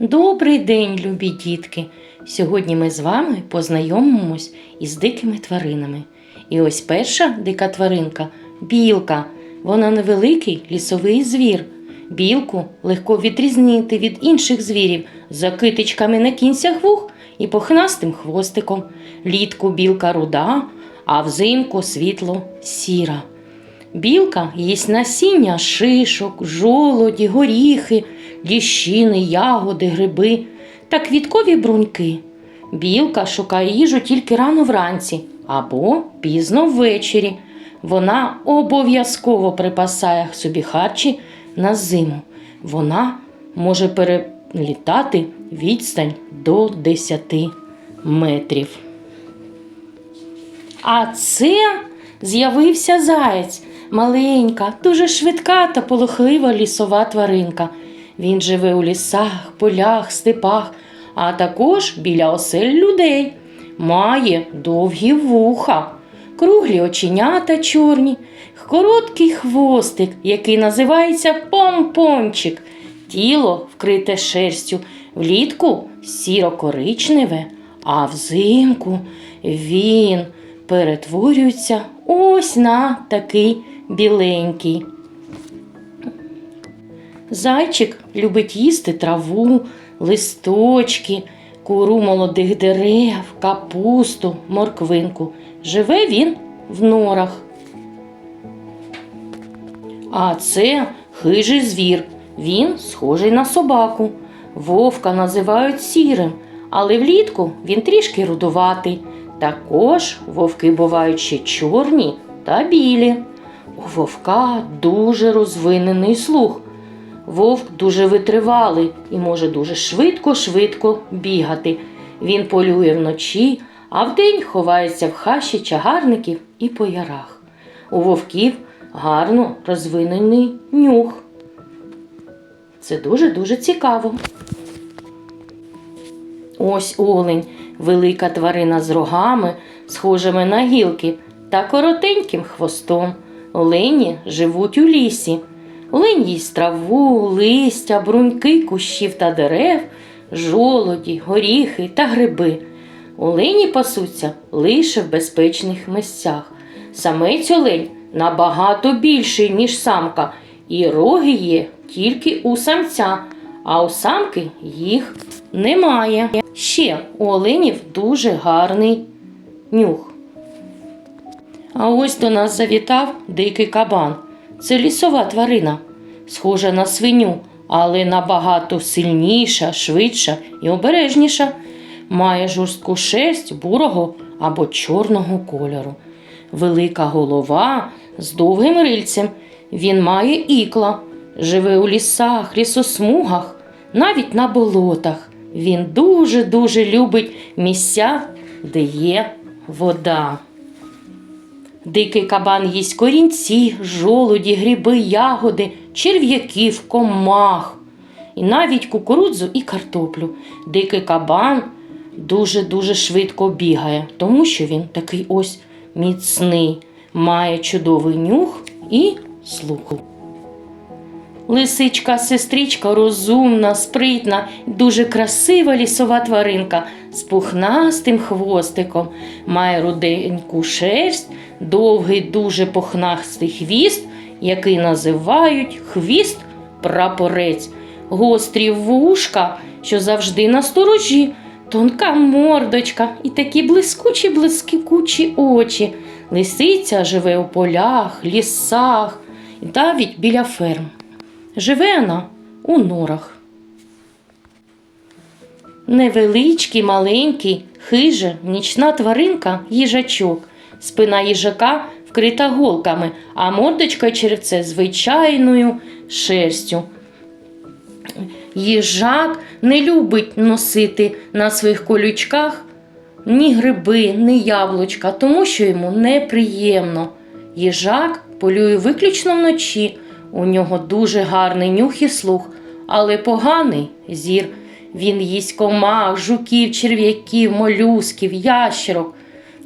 Добрий день, любі дітки! Сьогодні ми з вами познайомимось із дикими тваринами. І ось перша дика тваринка білка. Вона невеликий лісовий звір. Білку легко відрізнити від інших звірів за китичками на кінцях вух і похнастим хвостиком. Літку білка руда, а взимку світло сіра. Білка їсть насіння шишок, жолоді, горіхи, ліщини, ягоди, гриби та квіткові бруньки. Білка шукає їжу тільки рано вранці або пізно ввечері. Вона обов'язково припасає собі харчі на зиму. Вона може перелітати відстань до 10 метрів. А це з'явився заєць, маленька, дуже швидка та полохлива лісова тваринка. Він живе у лісах, полях, степах, а також біля осель людей. Має довгі вуха, круглі оченята чорні, короткий хвостик, який називається помпончик. Тіло вкрите шерстю, влітку сіро-коричневе, а взимку він перетворюється ось на такий біленький. Зайчик любить їсти траву, листочки, куру молодих дерев, капусту, морквинку. Живе він в норах. А це хижий звір. Він схожий на собаку. Вовка називають сірим, але влітку він трішки рудуватий. Також вовки бувають ще чорні та білі. У вовка дуже розвинений слух. Вовк дуже витривалий і може дуже швидко-швидко бігати. Він полює вночі, а вдень ховається в хащі чагарників і по ярах. У вовків гарно розвинений нюх. Це дуже-дуже цікаво. Ось олень, велика тварина з рогами, схожими на гілки, та коротеньким хвостом. Олені живуть у лісі. Олень їсть траву, листя, бруньки кущів та дерев, жолоді, горіхи та гриби. Олені пасуться лише в безпечних місцях. Самець олень набагато більший, ніж самка, і роги є тільки у самця, а у самки їх немає. Ще у оленів дуже гарний нюх. А ось до нас завітав дикий кабан. Це лісова тварина, схожа на свиню, але набагато сильніша, швидша і обережніша. Має жорстку шерсть бурого або чорного кольору. Велика голова з довгим рильцем. Він має ікла, живе у лісах, лісосмугах, навіть на болотах. Він дуже-дуже любить місця, де є вода. Дикий кабан їсть корінці, жолуді, гриби, ягоди, черв'яків, комах, і навіть кукурудзу і картоплю. Дикий кабан дуже-дуже швидко бігає, тому що він такий ось міцний, має чудовий нюх і слух. Лисичка, сестричка розумна, спритна, дуже красива лісова тваринка з пухнастим хвостиком, має руденьку шерсть, довгий, дуже пухнастий хвіст, який називають хвіст прапорець, гострі вушка, що завжди на сторожі, тонка мордочка і такі блискучі блискучі очі. Лисиця живе у полях, лісах навіть біля ферм. Живе вона у норах. Невеличкий, маленький, хижа, нічна тваринка їжачок. Спина їжака вкрита голками, а мордочка черевце звичайною шерстю. Їжак не любить носити на своїх колючках ні гриби, ні яблучка, тому що йому неприємно. Їжак полює виключно вночі. У нього дуже гарний нюх і слух, але поганий зір. Він їсть комах, жуків, черв'яків, молюсків, ящерок.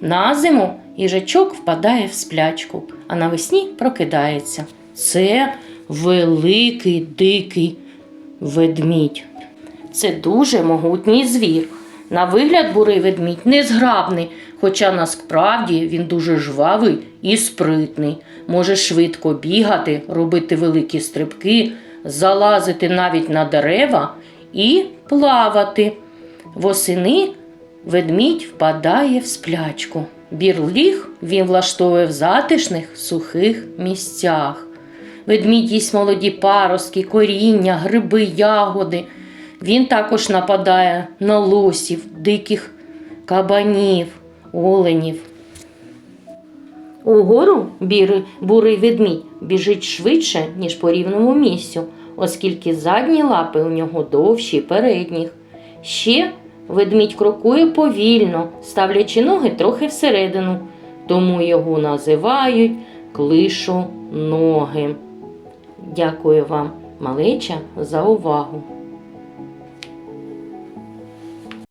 На зиму їжачок впадає в сплячку, а навесні прокидається. Це великий дикий ведмідь. це дуже могутній звір. На вигляд бурий ведмідь незграбний, хоча насправді він дуже жвавий і спритний. Може швидко бігати, робити великі стрибки, залазити навіть на дерева і плавати. Восени ведмідь впадає в сплячку. Бірліг він влаштовує в затишних сухих місцях. Ведмідь їсть молоді паростки, коріння, гриби, ягоди. Він також нападає на лосів, диких кабанів, оленів. Угору бірий, бурий ведмідь біжить швидше, ніж по рівному місцю, оскільки задні лапи у нього довші передніх. Ще ведмідь крокує повільно, ставлячи ноги трохи всередину, тому його називають клишоногим. Дякую вам, малеча, за увагу.